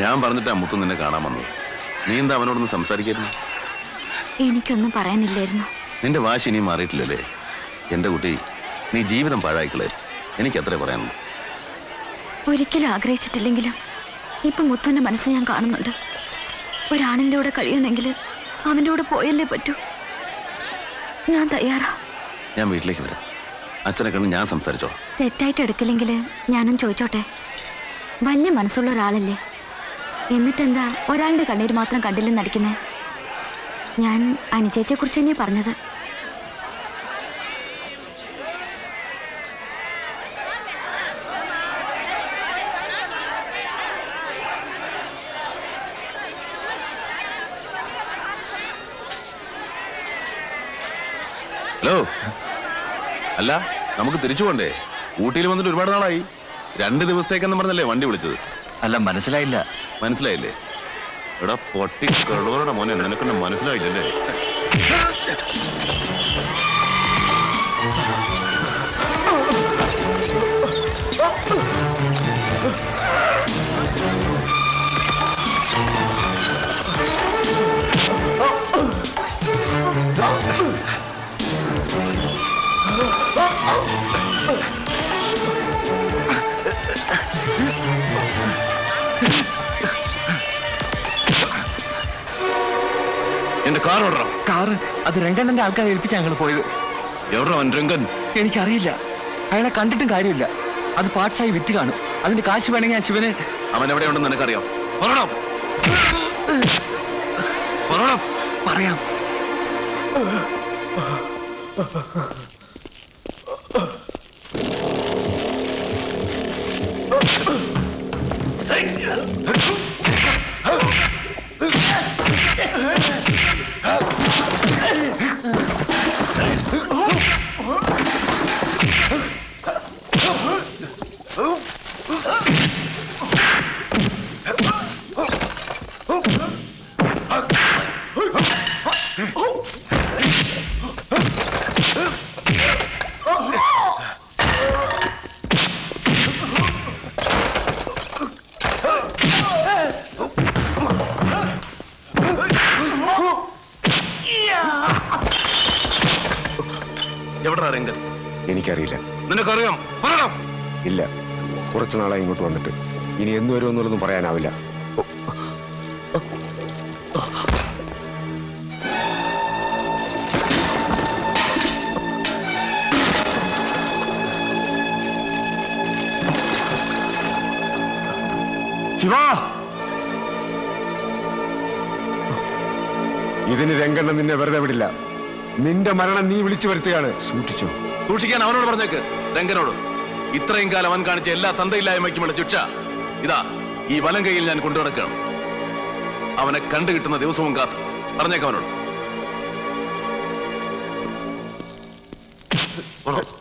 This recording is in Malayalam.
ഞാൻ പറഞ്ഞിട്ടാ മുത്തു നിന്നെ കാണാൻ വന്നത് നീ എന്താ അവനോടൊന്ന് സംസാരിക്കായിരുന്നു? എനിക്കൊന്നും പറയാനില്ലായിരുന്നു. നിന്റെ വാശി ഇനിയും മാറിയിട്ടില്ലല്ലേ? എന്റെ കുട്ടി നീ ജീവിതം പാഴായിക്കളെ എനിക്ക് അത്രേ പറയാനുള്ളൂ. ഒരിക്കലും ആഗ്രഹിച്ചിട്ടില്ലെങ്കിലും ഇപ്പൊ മുത്തുവിന്റെ മനസ്സ് ഞാൻ കാണുന്നുണ്ട്. ഒരാണിന്റെ കൂടെ കഴിയണമെങ്കിൽ അവന്റെ കൂടെ പോയല്ലേ പറ്റൂ? ഞാൻ തയ്യാറാ. ഞാൻ വീട്ടിലേക്ക് വരാം. അച്ഛനെ കണ്ട് ഞാൻ സംസാരിച്ചോളാം. തെറ്റായിട്ട് എടുക്കില്ലെങ്കിൽ ഞാനും ചോദിച്ചോട്ടെ. വലിയ മനസ്സുള്ള ഒരാളല്ലേ? എന്നിട്ടെന്താ? ഒരാളുടെ കണ്ണീര് മാത്രം കണ്ടില്ലെന്ന് നടിക്കുന്നേ. ഞാൻ അനുചേച്ചിയെ കുറിച്ച് തന്നെയാ പറഞ്ഞത്? ഹലോ. അല്ല നമുക്ക് തിരിച്ചു പോണ്ടേ? ഊട്ടിയിൽ വന്നിട്ട് ഒരുപാട് നാളായി. രണ്ട് ദിവസത്തേക്കെന്ന് പറഞ്ഞല്ലേ വണ്ടി വിളിച്ചത്? അല്ല മനസ്സിലായില്ല. മനസ്സിലായില്ലേ? എടാ പൊട്ടി കളവറുടെ മോനെ നിനക്കൊന്നും മനസ്സിലായില്ലല്ലേ? എന്റെ കാർ ഓടണം? കാറ് അത് രംഗണ്ണന്റെ ആൾക്കാരെ ഏൽപ്പിച്ച ഞങ്ങൾ പോയത്. എവിടെ രംഗൻ? എനിക്കറിയില്ല. അയാളെ കണ്ടിട്ടും കാര്യമില്ല. അത് പാർട്സായി വിറ്റ് കാണും. അതിന്റെ കാശ് വേണമെങ്കിൽ ആ ശിവന് അവൻ എവിടെയുണ്ടെന്ന് നിനക്കറിയാം. പറയണം പറയണം പറയാം. എവിടാ രംഗൻ? എനിക്കറിയില്ല. നിനക്കറിയാം. പറയണം ഇല്ല. കുറച്ചു നാളായി ഇങ്ങോട്ട് വന്നിട്ട്. ഇനി എന്ന് വരുമെന്നുള്ളതും പറയാനാവില്ല. ശിവാ! ഇതിന് രംഗണ്ണം നിന്നെ വെറുതെ വിടില്ല. നിന്റെ മരണം നീ വിളിച്ചു വരുത്തുകയാണ്. സൂക്ഷിച്ചോ. സൂക്ഷിക്കാൻ അവനോട് പറഞ്ഞേക്ക്. രംഗനോട്. ഇത്രയും കാലം അവൻ കാണിച്ച എല്ലാ തന്തയില്ലായ്മയ്ക്കുമുള്ള ശിക്ഷ. ഇതാ ഈ വലം കയ്യിൽ ഞാൻ കൊണ്ടുനടക്കണം അവനെ കണ്ടു കിട്ടുന്ന ദിവസവും കാത്ത്. പറഞ്ഞേക്ക് അവനോട്. പോണോ?